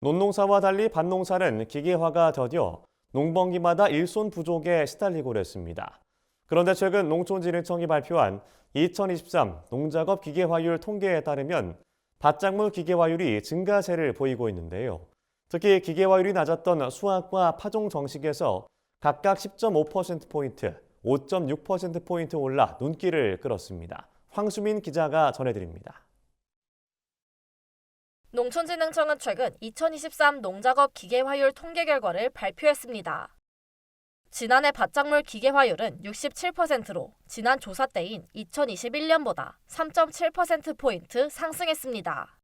논농사와 달리 밭농사는 기계화가 더뎌 농번기마다 일손 부족에 시달리고 있습니다. 그런데 최근 농촌진흥청이 발표한 2023 농작업 기계화율 통계에 따르면 밭작물 기계화율이 증가세를 보이고 있는데요. 특히 기계화율이 낮았던 수확과 파종 정식에서 각각 10.5%포인트, 5.6%포인트 올라 눈길을 끌었습니다. 황수민 기자가 전해드립니다. 농촌진흥청은 최근 2023 농작업 기계화율 통계 결과를 발표했습니다. 지난해 밭작물 기계화율은 67%로 지난 조사 때인 2021년보다 3.7%포인트 상승했습니다.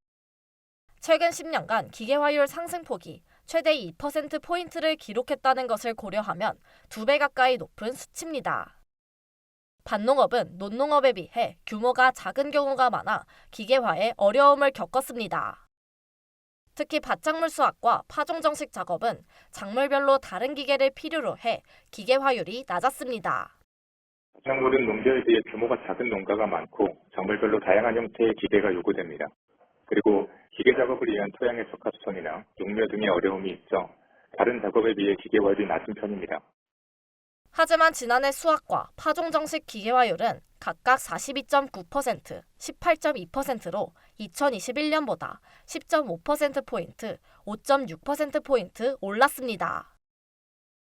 최근 10년간 기계화율 상승폭이 최대 2%포인트를 기록했다는 것을 고려하면 두배 가까이 높은 수치입니다. 밭농업은 논농업에 비해 규모가 작은 경우가 많아 기계화에 어려움을 겪었습니다. 특히 밭작물 수확과 파종 정식 작업은 작물별로 다른 기계를 필요로 해 기계화율이 낮았습니다. 작물은 농벼에 비해 규모가 작은 농가가 많고 작물별로 다양한 형태의 기계가 요구됩니다. 그리고 기계 작업을 위한 토양의 적합성이나 용묘 등의 어려움이 있어 다른 작업에 비해 기계화율이 낮은 편입니다. 하지만 지난해 수확과 파종 정식 기계화율은 각각 42.9%, 18.2%로 2021년보다 10.5%포인트, 5.6%포인트 올랐습니다.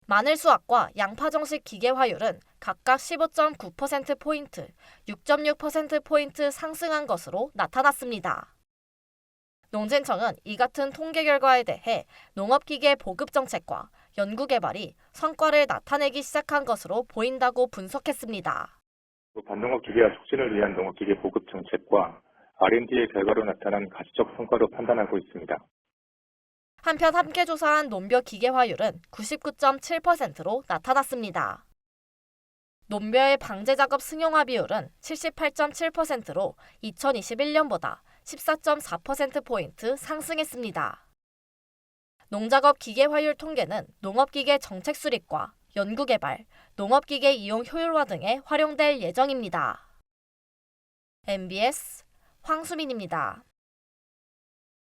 마늘 수확과 양파 정식 기계 화율은 각각 15.9%포인트, 6.6%포인트 상승한 것으로 나타났습니다. 농진청은 이 같은 통계 결과에 대해 농업기계 보급 정책과 연구 개발이 성과를 나타내기 시작한 것으로 보인다고 분석했습니다. 밭농업 기계화 촉진을 위한 농업 기계 보급 정책과 R&D의 결과로 나타난 가시적 성과로 판단하고 있습니다. 한편 함께 조사한 논벼 기계화율은 99.7%로 나타났습니다. 논벼의 방제 작업 승용화 비율은 78.7%로 2021년보다 14.4%포인트 상승했습니다. 농작업 기계화율 통계는 농업기계 정책 수립과 연구개발, 농업기계 이용 효율화 등에 활용될 예정입니다. MBS 황수민입니다.